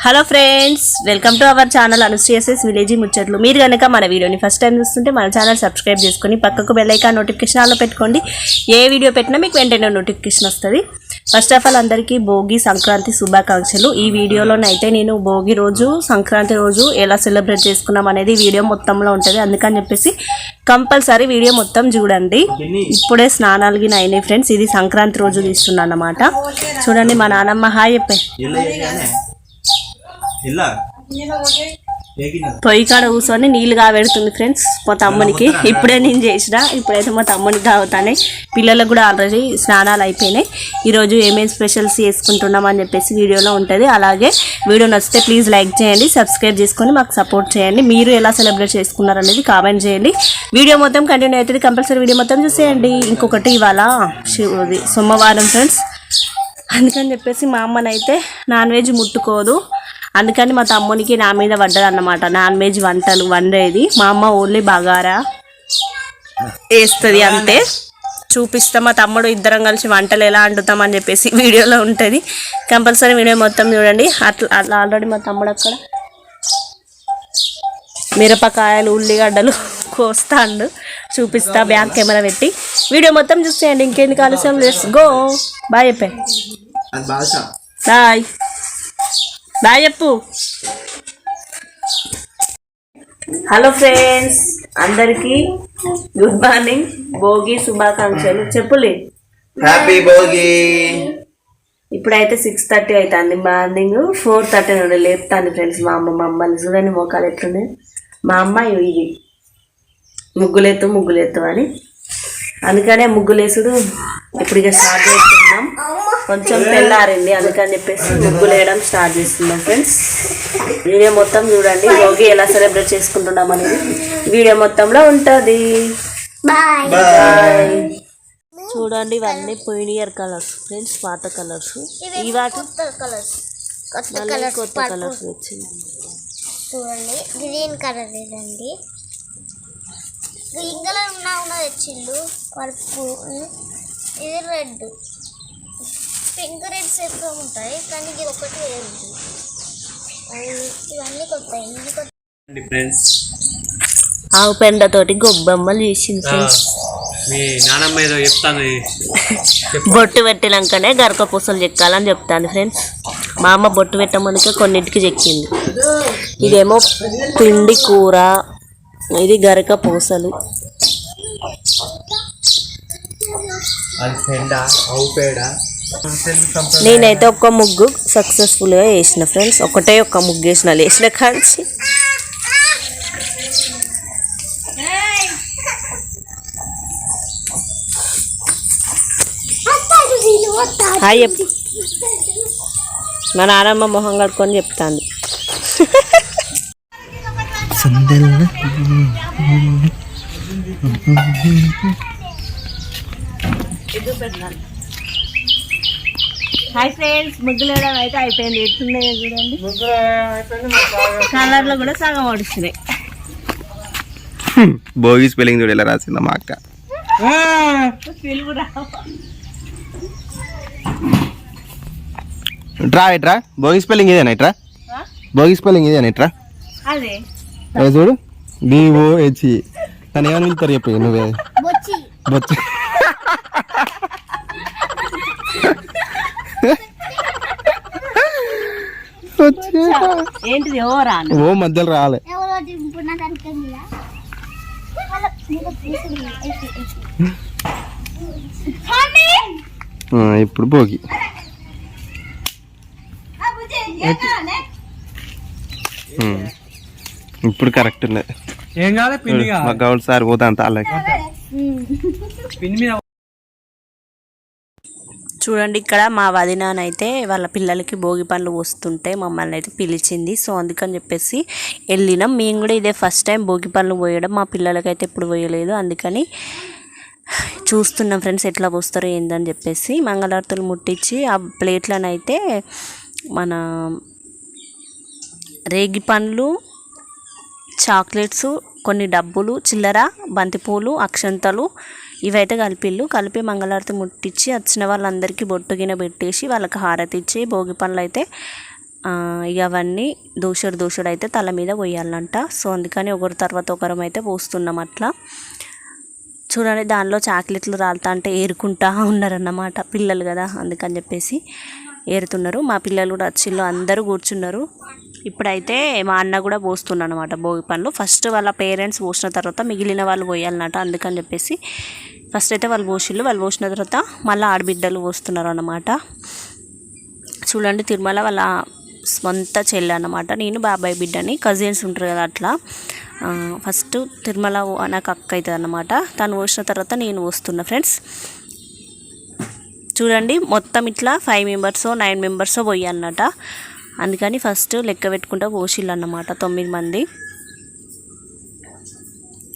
Hello friends welcome to our channel Anushree S S village ముచ్చట్లు మీరు కనుక మన వీడియోని ఫస్ట్ టైం చూస్తుంటే మన ఛానల్ సబ్స్క్రైబ్ చేసుకొని పక్కకు బెల్ ఐకాన్ నోటిఫికేషన్ ఆల్లో పెట్టుకోండి. ఏ వీడియో పెట్టినా మీకు వెంటనే నోటిఫికేషన్ వస్తుంది. ఫస్ట్ ఆఫ్ ఆల్ అందరికీ భోగి సంక్రాంతి శుభాకాంక్షలు. ఈ వీడియోలోనైతే నేను భోగి రోజు సంక్రాంతి రోజు ఎలా సెలబ్రేట్ చేసుకున్నాం అనేది వీడియో మొత్తంలో ఉంటుంది. అందుకని చెప్పేసి కంపల్సరీ వీడియో మొత్తం చూడండి. ఇప్పుడే స్నానాలు గిన అయినాయి ఫ్రెండ్స్ ఇది సంక్రాంతి రోజు తీస్తున్నాను అన్నమాట చూడండి మా నానమ్మ హాయ్ చెప్పే. పొయ్యి కాడ కూర్చొని నీళ్ళు కాగబెడుతుంది ఫ్రెండ్స్ మా తమ్మునికి. ఇప్పుడే నేను చేసిన ఇప్పుడైతే మా తమ్మునికి కావుతానే పిల్లలకు కూడా ఆల్రెడీ స్నానాలు అయిపోయినాయి. ఈరోజు ఏమేమి స్పెషల్స్ చేసుకుంటున్నాం అని చెప్పేసి వీడియోలో ఉంటుంది. అలాగే వీడియో నచ్చితే ప్లీజ్ లైక్ చేయండి సబ్స్క్రైబ్ చేసుకొని మాకు సపోర్ట్ చేయండి. మీరు ఎలా సెలబ్రేట్ చేసుకున్నారు అనేది కామెంట్ చేయండి. వీడియో మొత్తం కంటిన్యూ అవుతుంది. కంపల్సరీ వీడియో మొత్తం చూసేయండి. ఇంకొకటి ఇవాళ సోమవారం ఫ్రెండ్స్. అందుకని చెప్పేసి మా అమ్మనైతే నాన్ వెజ్ ముట్టుకోదు. అందుకని మా తమ్మునికి నా మీద పడ్డది అన్నమాట నాన్ వెజ్ వంటలు వండేది. మా అమ్మ ఓన్లీ బగారా వేస్తుంది అంతే. చూపిస్తా మా తమ్ముడు ఇద్దరం కలిసి వంటలు ఎలా వండుతాం అని చెప్పేసి వీడియోలో ఉంటుంది. కంపల్సరీ వీడియో మొత్తం చూడండి. అట్లా అట్లా ఆల్రెడీ మా తమ్ముడు అక్కడ మిరపకాయలు ఉల్లిగడ్డలు కోస్తాండు. చూపిస్తా బ్యాక్ కెమెరా పెట్టి. వీడియో మొత్తం చూసేయండి. ఇంకెందుకు ఆలస్యం? లెట్స్ గో బాయ్ చెప్పాయి బాయ్ బాయ్ చెప్పు. హలో ఫ్రెండ్స్ అందరికీ గుడ్ మార్నింగ్ భోగి శుభాకాంక్షలు. చెప్పులే. హ్యాపీ భోగి. ఇప్పుడైతే సిక్స్ థర్టీ అవుతుంది మార్నింగ్ ఫోర్ థర్టీ నుండి లేపుతాను ఫ్రెండ్స్ మా అమ్మ. మా అమ్మని చూడండి మోకాలు ఎట్లున్నాయి? మా అమ్మ ఇది ముగ్గులేత్తు ముగ్గులేత్తు అని. అందుకనే ముగ్గులేసుడు ఇప్పుడు ఇక స్టార్ట్ చేస్తున్నాం కొంచెం తెల్లారింది అందుకని చెప్పేసి ముగ్గులు వేయడం స్టార్ట్ చేస్తున్నాం ఫ్రెండ్స్ వీడియో మొత్తం చూడండి భోగి ఎలా సెలబ్రేట్ చేసుకుంటున్నాం అనేది. వీడియో మొత్తంలో ఉంటుంది. చూడండి ఇవన్నీ పోయినియర్ కలర్స్ ఫ్రెండ్స్ పాత కలర్స్ ఈ వాటి కలర్స్ కొత్త కలర్స్ కొత్త కలర్స్ వచ్చింది. చూడండి గ్రీన్ కలర్ ఇదండి గ్రీన్ కలర్ ఉన్నా ఉన్న తెచ్చిండు? పర్పు ఇది రెడ్ పింక్ రెడ్స్ ఎక్కువ ఉంటాయి కానీ ఇది ఒకటి ఇవన్నీ కొత్త ఇన్ని కొత్త ఫ్రెండ్స్. ఆవు పెండతోటి గొబ్బెమ్మలు చేసింది ఫ్రెండ్స్. మీ నానమ్మ ఏదో చెప్తాను బొట్టు పెట్టినాకనే గరక పూసలు చెక్కాలని చెప్తాను ఫ్రెండ్స్. మా అమ్మ బొట్టు పెట్టమనికే కొన్నింటికి చెక్కింది. ఇదేమో పిండి కూర ఇది గరక పూసలు. అది పెండ? ఆవు పేడ? నేనైతే ఒక్క ముగ్గు సక్సెస్ఫుల్గా వేసిన ఫ్రెండ్స్ ఒకటే ఒక్క ముగ్గు వేసిన లేచిన కాల్చి హాయ్ చెప్పు. మా నానమ్మ మొహం కడుక్కొని చెప్తాను హాయ్ ఫ్రెండ్స్ ముగ్గులు వేయడం అయితే అయిపోయింది. ఎట్లున్నాయో చూడండి. కలర్లో కూడా సగం వడుస్తున్నాయి భోగి స్పెల్లింగ్ చూడు ఎలా రాసిందా మా అక్క. ట్రా ఇట్రా? భోగి స్పెల్లింగ్ ఇదేనా ఇట్రా? భోగి స్పెల్లింగ్ ఇదేనా ఇట్రా? అదే. చూడు? డిఓ హెచ్ఈ తను ఏమని పిలుస్తారు చెప్పు నువ్వే. బొచ్చి బొచ్చు వచ్చేసా. ఏంటిది? ఓ రాను. ఓ మధ్యలో రాలే. ఇప్పుడు భోగి ఉమ్. ఇప్పుడు కరెక్ట్ ఉన్నది ఏం కావాలి? పిండి మా గౌడ్ సార్ పోతా అంత అలాగే పిండి మీద చూడండి ఇక్కడ మా వదినానైతే వాళ్ళ పిల్లలకి భోగి పండ్లు పోస్తుంటే మమ్మల్ని అయితే పిలిచింది. సో అందుకని చెప్పేసి వెళ్ళినాం. మేము కూడా ఇదే ఫస్ట్ టైం భోగి పండ్లు పోయడం. మా పిల్లలకైతే ఎప్పుడు పోయలేదు. అందుకని చూస్తున్నాం ఫ్రెండ్స్ ఎట్లా పోస్తారో ఏందని చెప్పేసి మంగళార్తులు ముట్టించి ఆ ప్లేట్లను అయితే మన రేగి పండ్లు చాక్లెట్స్ కొన్ని డబ్బులు చిల్లర బంతిపూలు అక్షంతలు ఇవైతే కలిపిళ్ళు. కలిపి మంగళారతి ముట్టించి వచ్చిన వాళ్ళందరికీ బొట్టు పెట్టేసి వాళ్ళకి హారతి ఇచ్చి భోగి పనులు అయితే ఇక అవన్నీ దూషుడు దూషుడు అయితే తల మీద పోయాలంట. సో అందుకని ఒకరి తర్వాత ఒకరం అయితే పోస్తున్నాం అట్లా. చూడండి దానిలో చాక్లెట్లు రాలుతా అంటే ఏరుకుంటా ఉన్నారన్నమాట పిల్లలు కదా అందుకని చెప్పేసి ఏరుతున్నారు. మా పిల్లలు కూడా వచ్చిళ్ళు అందరూ కూర్చున్నారు. ఇప్పుడైతే మా అన్న కూడా పోస్తున్నాడు అనమాట భోగి పండ్లు. ఫస్ట్ వాళ్ళ పేరెంట్స్ పోసిన తర్వాత మిగిలిన వాళ్ళు పోయాలన్నమాట అందుకని చెప్పేసి. ఫస్ట్ అయితే వాళ్ళు పోసిళ్ళు వాళ్ళు పోసిన తర్వాత మళ్ళీ ఆడబిడ్డలు పోస్తున్నారు అన్నమాట చూడండి తిరుమల వాళ్ళ సొంత చెల్లె అన్నమాట. నేను బాబాయ్ బిడ్డని కజిన్స్ ఉంటారు కదా అట్లా. ఫస్ట్ తిరుమల నాకు అక్క అవుతుంది అన్నమాట తను పోసిన తర్వాత నేను వస్తున్నా ఫ్రెండ్స్ చూడండి మొత్తం ఇట్లా ఫైవ్ మెంబర్స్ నైన్ మెంబర్స్ పోయి అన్నమాట అందుకని ఫస్ట్ లెక్క పెట్టుకుంటా పోసిళ్ళు అన్నమాట తొమ్మిది మంది.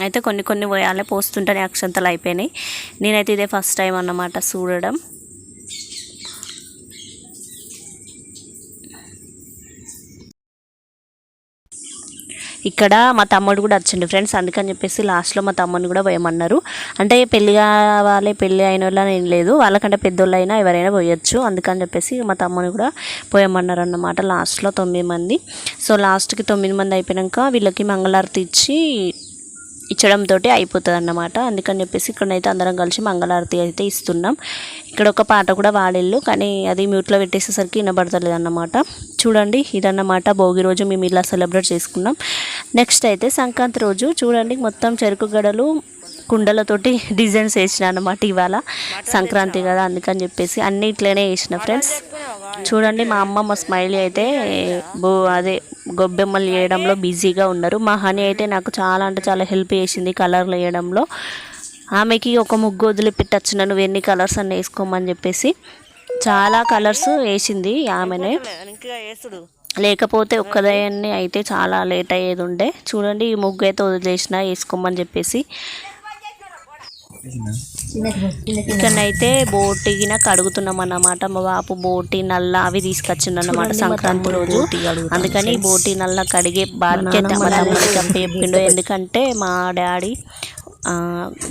అయితే కొన్ని కొన్ని పోయాలే పోస్తుంటేనే అక్షంతలు అయిపోయినాయి. నేనైతే ఇదే ఫస్ట్ టైం అన్నమాట చూడడం. ఇక్కడ మా తమ్ముడు కూడా వచ్చిండు ఫ్రెండ్స్ అందుకని చెప్పేసి లాస్ట్లో మా తమ్ముడిని కూడా పోయమన్నారు. అంటే పెళ్ళి కావాలి పెళ్ళి అయిన వాళ్ళని ఏం లేదు. వాళ్ళకంటే పెద్దోళ్ళు అయినా ఎవరైనా పోయొచ్చు. అందుకని చెప్పేసి మా తమ్ముని కూడా పోయమన్నారు అన్నమాట లాస్ట్లో తొమ్మిది మంది. సో లాస్ట్కి తొమ్మిది మంది అయిపోయాక వీళ్ళకి మంగళారతి ఇచ్చి ఇచ్చడంతో అయిపోతుంది అన్నమాట అందుకని చెప్పేసి ఇక్కడనైతే అందరం కలిసి మంగళారతి అయితే ఇస్తున్నాం. ఇక్కడ ఒక పాట కూడా వాడిల్లు కానీ అది మ్యూట్లో పెట్టేసేసరికి వినబడతలేదు అన్నమాట చూడండి ఇదన్నమాట భోగి రోజు మేము ఇలా సెలబ్రేట్ చేసుకున్నాం. నెక్స్ట్ అయితే సంక్రాంతి రోజు చూడండి మొత్తం చెరుకు గడలు కుండలతోటి డిజైన్స్ వేసిన అనమాట ఇవాళ. సంక్రాంతి కదా అందుకని చెప్పేసి అన్ని ఇట్లనే వేసిన ఫ్రెండ్స్. చూడండి మా అమ్మ మా స్మైలీ అయితే బో అదే గొబ్బెమ్మలు వేయడంలో బిజీగా ఉన్నారు. మా హనీ అయితే నాకు చాలా అంటే చాలా హెల్ప్ చేసింది కలర్లు వేయడంలో. ఆమెకి ఒక ముగ్గు వదిలిపెట్టచ్చు నువ్వు ఎన్ని కలర్స్ అన్నీ వేసుకోమని చెప్పేసి చాలా కలర్స్ వేసింది ఆమెనే. లేకపోతే ఒక్కదాన్ని అయితే చాలా లేట్ అయ్యేది ఉండే. చూడండి ఈ ముగ్గు అయితే వదిలేసిన వేసుకోమని చెప్పేసి ఇక్కడనైతే బోటిగిన కడుగుతున్నాం అన్నమాట మా బాపు బోటి నల్ల అవి తీసుకొచ్చిండు అన్నమాట సంక్రాంతి రోజు. అందుకని బోటి నల్ల కడిగే బాధ్యత మా తమ్ముడికి చెప్పిండు ఎందుకంటే మా డాడీ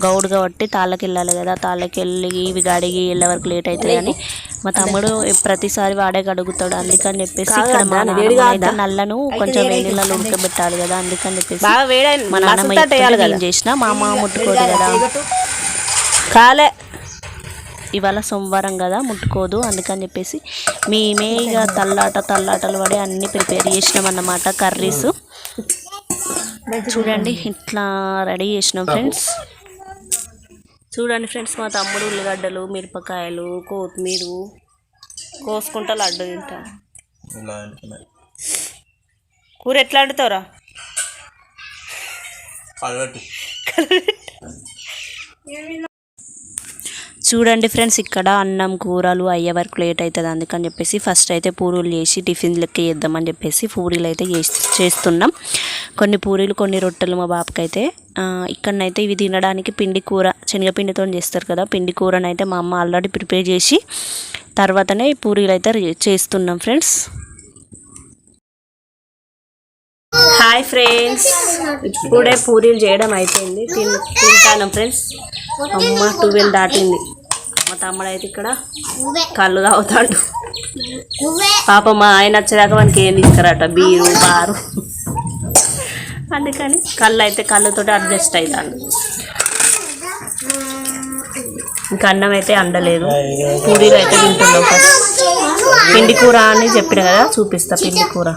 గౌడు కాబట్టి తాళ్ళకి వెళ్ళాలి కదా. తాళ్ళకి వెళ్ళి ఇవి కడిగి వెళ్ళే వరకు లేట్ అవుతుంది అని మా తమ్ముడు ప్రతిసారి వాడే కడుగుతాడు. అందుకని చెప్పేసి ఇక్కడ మా నాన్నమ్మ నల్లను కొంచెం వేడిలో ఉడకబెట్టాలి కదా. అందుకని చెప్పేసి మా నాన్నమ్మ చేసిన మా అమ్మ ముట్టుకోదు కదా. కాలే. ఇవాళ సోమవారం కదా ముట్టుకోదు అందుకని చెప్పేసి మేమే ఇక తల్లాట తల్లాటలు పడి అన్నీ ప్రిపేర్ చేసినాం అన్నమాట కర్రీస్. చూడండి ఇట్లా రెడీ చేసినాం ఫ్రెండ్స్. చూడండి ఫ్రెండ్స్ మా తమ్ముడు ఉల్లిగడ్డలు మిరపకాయలు కొత్తిమీర కోసుకుంటా లడ్డు తింటా. కూర ఎట్లా వండుతావురా? పడగట్టు చూడండి ఫ్రెండ్స్ ఇక్కడ అన్నం కూరలు అయ్యే వరకు లేట్ అవుతుంది. అందుకని చెప్పేసి ఫస్ట్ అయితే పూరీలు చేసి టిఫిన్ లెక్క చేద్దామని చెప్పేసి పూరీలు అయితే చేస్తున్నాం. కొన్ని పూరీలు కొన్ని రొట్టెలు మా బాబుకైతే ఇక్కడనైతే ఇవి తినడానికి పిండి కూర శనగపిండితో చేస్తారు కదా పిండి కూరనైతే మా అమ్మ ఆల్రెడీ ప్రిపేర్ చేసి తర్వాతనే పూరీలు అయితే చేస్తున్నాం ఫ్రెండ్స్. హాయ్ ఫ్రెండ్స్ ఇప్పుడే పూరీలు చేయడం అయిపోయింది. తింటాను ఫ్రెండ్స్. అమ్మ ట్వెల్వ్ దాటింది. మా తమ్ముడు అయితే ఇక్కడ కళ్ళు తాగుతాడు. పాప మా ఆయన వచ్చేదాకా మనకి ఏం తీసుకురాట బీరు బారు. అందుకని కళ్ళు అయితే కళ్ళుతో అడ్జస్ట్ అవుతాను ఇంకా అన్నం అయితే అండలేదు. పూరీలు అయితే తింటున్నాం ఫస్ట్. పిండి కూర అని చెప్పిన కదా చూపిస్తా పిండి కూర.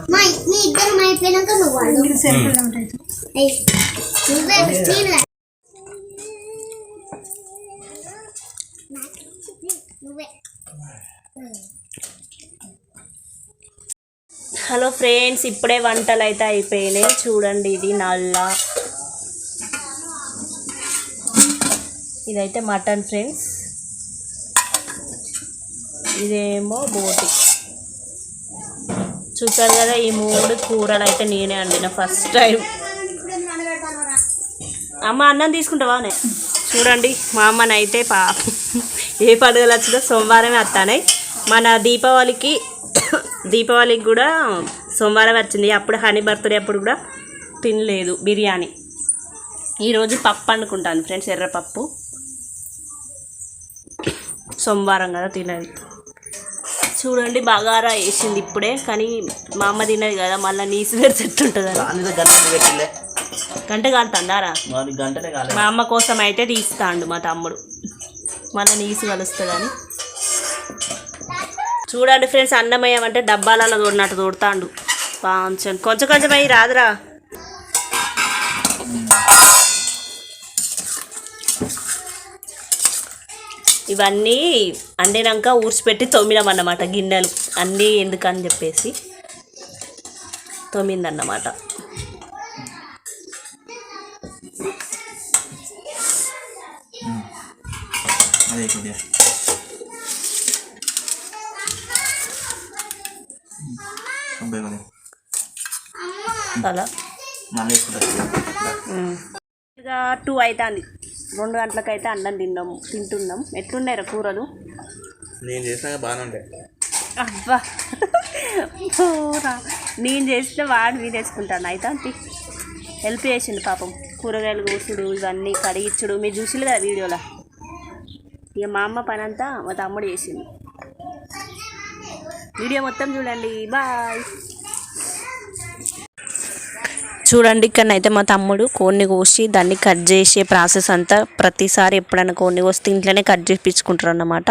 హలో ఫ్రెండ్స్ ఇప్పుడే వంటలు అయితే అయిపోయినాయి. చూడండి ఇది నల్ల. ఇదైతే మటన్ ఫ్రెండ్స్. ఇదేమో బోటి. చూసారు కదా ఈ మూడు కూరలు అయితే నేనే వండిన ఫస్ట్ టైం. అమ్మ అన్నం తీసుకుంటావానే చూడండి మా అమ్మనైతే పా ఏ పండుగలు వచ్చినా సోమవారమే వస్తానే. మన దీపావళికి దీపావళికి కూడా సోమవారం వచ్చింది. అప్పుడు హనీ బర్త్డే అప్పుడు కూడా తినలేదు బిర్యానీ. ఈరోజు పప్పు అనుకుంటాను ఫ్రెండ్స్ ఎర్రపప్పు సోమవారం కదా తినది. చూడండి బగారా వేసింది ఇప్పుడే కానీ మా అమ్మ తిన్నది కదా మళ్ళీ నీసు పెడితే ఎట్లుంటుంది దానిలో గంట కాలేదు మా అమ్మ కోసం అయితే తీస్తాండు మా తమ్ముడు. మళ్ళీ నీసు కలుస్తుందని. చూడండి ఫ్రెండ్స్ అన్నం వేయమంటే డబ్బాలలో తోడినట్టు తోడుతాండు. కొంచెం కొంచెం కొంచెం అయ్యి రాదురా. ఇవన్నీ అండినాక ఊడ్చిపెట్టి తొమ్మిదాం అన్నమాట గిన్నెలు. అన్నీ ఎందుకని చెప్పేసి తొమ్మిదన్నమాట వేసుకుంటా ఇక టూ అవుతుంది రెండు గంటలకైతే అన్నం తిన్నాం తింటున్నాం. ఎట్లున్నాయి కూరలు? నేను చేసినాక బాగానే ఉండే అబ్బా. నేను చేస్తే వాడు వీడేసుకుంటాను అయితే హెల్ప్ చేసిండు పాపం. కూరగాయలు కోసుడు ఇవన్నీ కడిగిచ్చుడు. మీరు చూసిరు కదా వీడియోలో? ఇక మా అమ్మ పని అంతా మా తమ్ముడు చేసిండు. వీడియో మొత్తం చూడండి. బాయ్. చూడండి ఇక్కడనైతే మా తమ్ముడు కోడిని కోసి దాన్ని కట్ చేసే ప్రాసెస్ అంతా ప్రతిసారి ఎప్పుడైనా కోడిని కోస్తే ఇంట్లోనే కట్ చేపించుకుంటారు అన్నమాట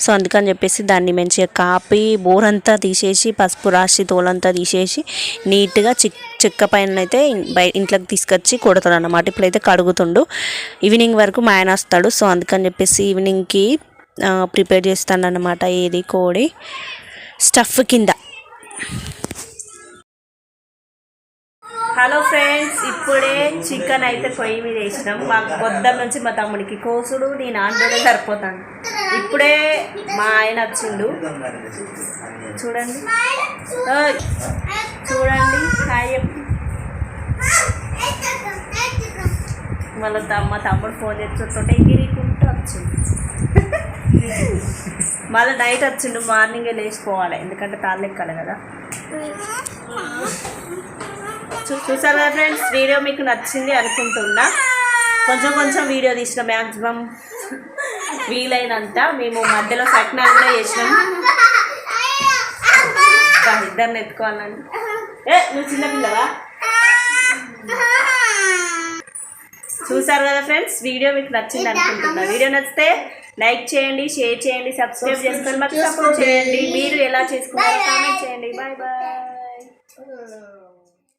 సో అందుకని చెప్పేసి దాన్ని మంచిగా కాపి బోరంతా తీసేసి పసుపు రాసి తోలంతా తీసేసి నీట్గా చిక్ చెక్క పైన అయితే ఇంట్లోకి తీసుకొచ్చి కొడతాడు అనమాట ఇప్పుడైతే కడుగుతుండు. ఈవినింగ్ వరకు మా ఆయన వస్తాడు సో అందుకని చెప్పేసి ఈవినింగ్కి ప్రిపేర్ చేస్తాను అనమాట ఏది కోడి. స్టఫ్ కింద. హలో ఫ్రెండ్స్ ఇప్పుడే చికెన్ అయితే పొయ్యి మీద వేసినాం. మాకు పొద్దున్న నుంచి మా తమ్ముడికి కోసుడు నేను ఆందోళన సరిపోతాను. ఇప్పుడే మా ఆయన వచ్చిండు. చూడండి. చూడండి. హాయ్ చెప్పు. మళ్ళీ తమ్మ తమ్ముడు ఫోన్ చేస్తుంటే ఎగిరికుంటూ వచ్చిండు. మళ్ళీ నైట్ వచ్చిండు మార్నింగే లేచిపోవాలి. ఎందుకంటే తాళ్ళు ఎక్కాలి కదా. చూసారు కదా ఫ్రెండ్స్ వీడియో మీకు నచ్చింది అనుకుంటున్నా. కొంచెం కొంచెం వీడియో తీసిన మ్యాక్సిమం వీలైనంత మేము మధ్యలో సట్నాలు కూడా చేసినాం. ఇద్దరిని ఎత్తుకోవాలని ఏ నువ్వు చిన్నపిల్లవా చూసారు కదా ఫ్రెండ్స్ వీడియో మీకు నచ్చింది అనుకుంటున్నా. వీడియో నచ్చితే లైక్ చేయండి షేర్ చేయండి సబ్స్క్రైబ్ చేసుకొని మాకు సపోర్ట్ చేయండి. మీరు ఎలా చేసుకున్నారో కామెంట్ చేయండి. Bye bye